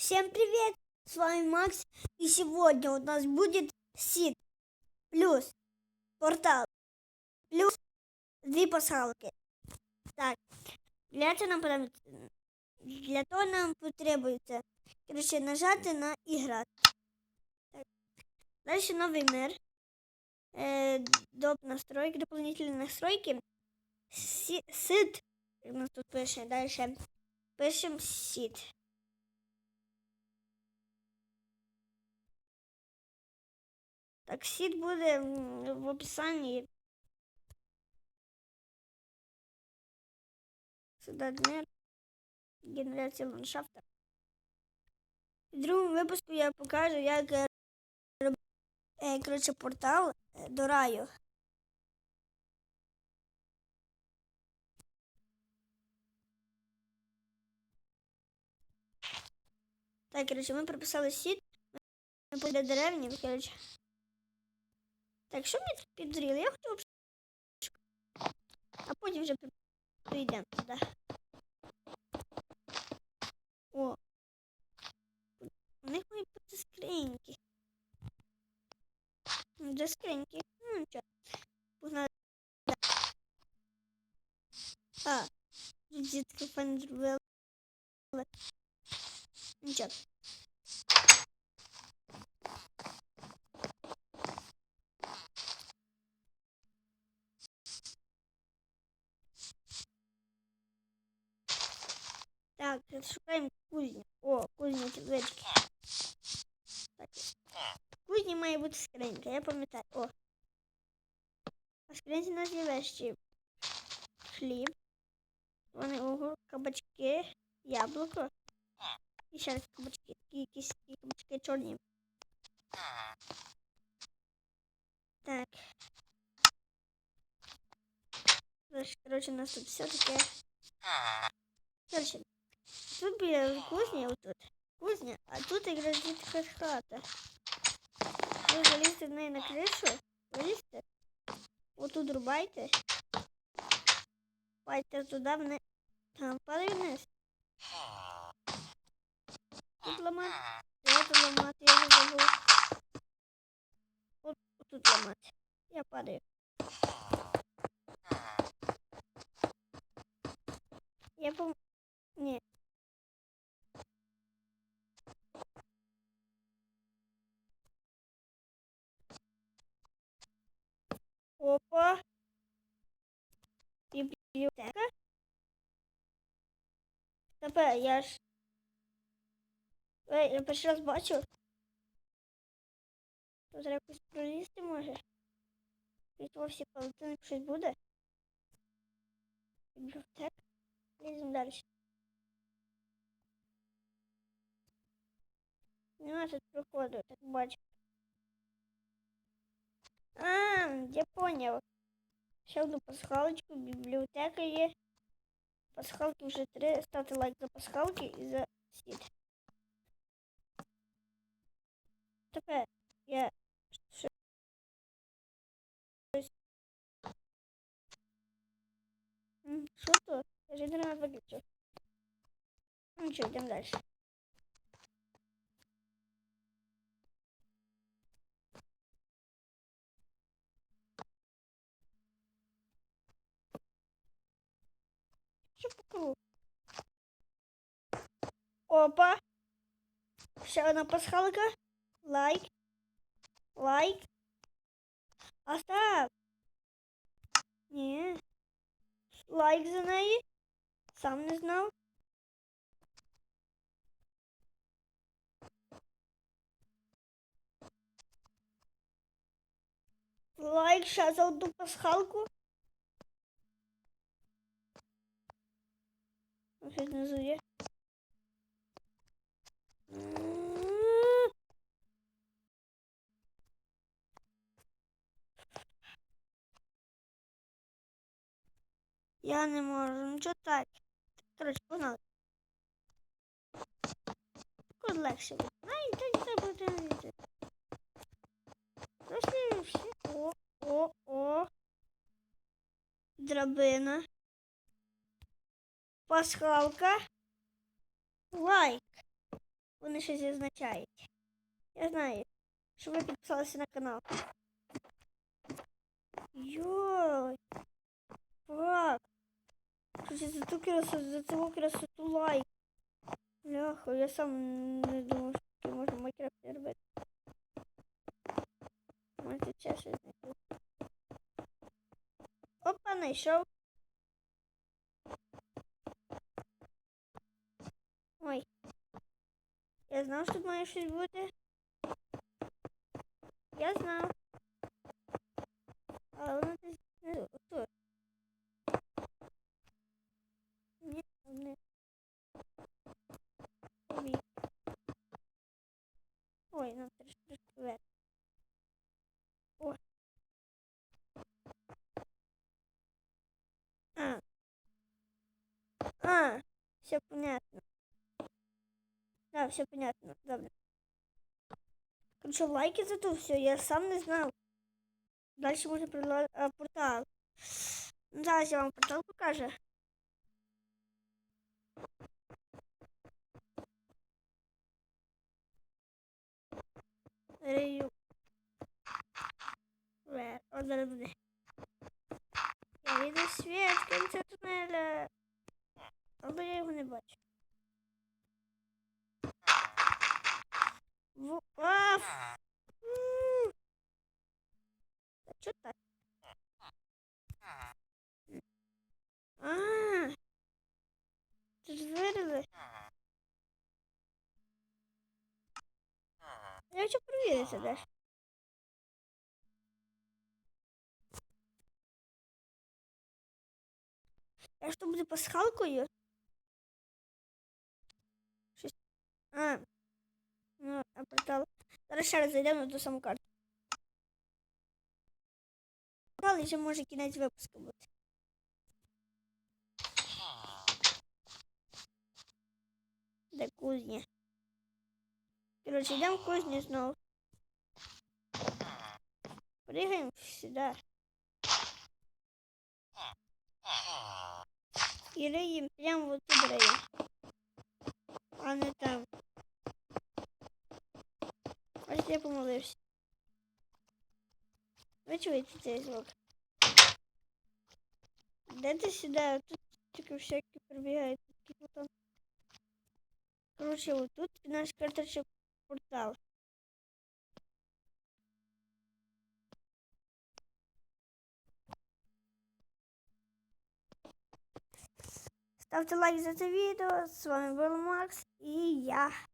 Всем привет! С вами Макс. И сегодня у нас будет сид плюс портал плюс две пасхалки. Так, для этого нам потребуется, для того нам потребуется, короче, нажати на играть. Так. Дальше новый мир. Э, доп настройки, дополнительные настройки. Си- Сид, як у нас тут пише, дальше пишем сид. Так, сід буде в описанні. Создать мир. Генерація ландшафта. В другому випуску я покажу, як е, роб- е, коротше, портал е, до раю. Так, коротше, ми прописали сід. Ми буде деревні, коротше. Так, що мені тут? Я хотів б, а потім вже прийдемо туди. О. У них мають бути скриньки. Ну, Де скриньки? Ну, нічого. Погнали. А, дітки фан зробили. Нічого. шукаємо кузню. О, кузня таблички. Так. В кузні має бути скринька, я пам'ятаю. О. А в скринці у нас є вещі. Хліб. Вони ого, кабачки, яблуко. І ще раз кабачки. Такі якісь такі кабачки чорні. Так. Тож, Коротше, у нас тут все таке. Коротше, тут біля кузні, отут. Кузня, а тут якраз дітка хата. Ви залізьте в неї на кришу, вилізьте, отут рубайте, падайте туди, вни... там падай вниз. Тут я тут ламати, я вже забув. От тут ламати. Я падаю. Я пом... Ні. Опа. Бібліотека. Тепер я ж. Ей, я перший раз бачу. Тут треба якось пролізти може. Від всі палатини щось буде. Бібліотека. Ліземо далі. Нема тут проходу, так бачу. А, я поняв. Ще одну пасхалочку, бібліотека є. Пасхалки вже три. Ставте лайк за пасхалки і за сід. Тепер я щось. Що то? Я ж інтернет виключив. Ну що, йдемо далі. Опа. Ще одна пасхалка. Лайк. Лайк. Остав. Ні. Лайк за неї. Сам не знав. Лайк ще за одну пасхалку. Щось внизу є. Я не можу, нічого так. Коротше, погнали. Код легше буде. Ай, так не треба. Просто всі. О, о, о. Драбина. Пасхалка. Лайк. вони щось означають. Я знаю, що ви підписалися на канал. Йой. Фак. Слушай, за ту красоту, за цю красоту лайк. Бляха, я сам не думав, що можна в Майнкрафті робити. Може, ще щось знайду. Опа, знайшов. Знав, що має щось бути. Я знав. Але воно десь не. Ой. Ой, нам треба трошки вверх. О. А. А, все понятно. Да, все понятно. Добре. Короче, лайки за то все, я сам не знав. Дальше можна прила... а, портал. Ну, Зараз я вам портал покажу. Рию. Вер, о, зараз. Я віду світ в кінці тунеля. Але я його не бачу. Та так? А, це ж вирили. Я хочу перевірити де. ж. А що буде пасхалкою? Щось. А. Ну, портал. Зараз ще раз зайдемо ту саму карту. Портал і ще може кінець випуску бути. Де кузня? Короче, йдемо в кузню знову. Пригаємо сюди. І риємо прямо вот тут риємо. А не там. Я помолився. Ви чуєте цей звук? Де ти сюди? Тут тільки всякі пробігають такі потом. Короче, вот тут наш карточек портал. Ставте лайк за це відео. З вами був Макс і я.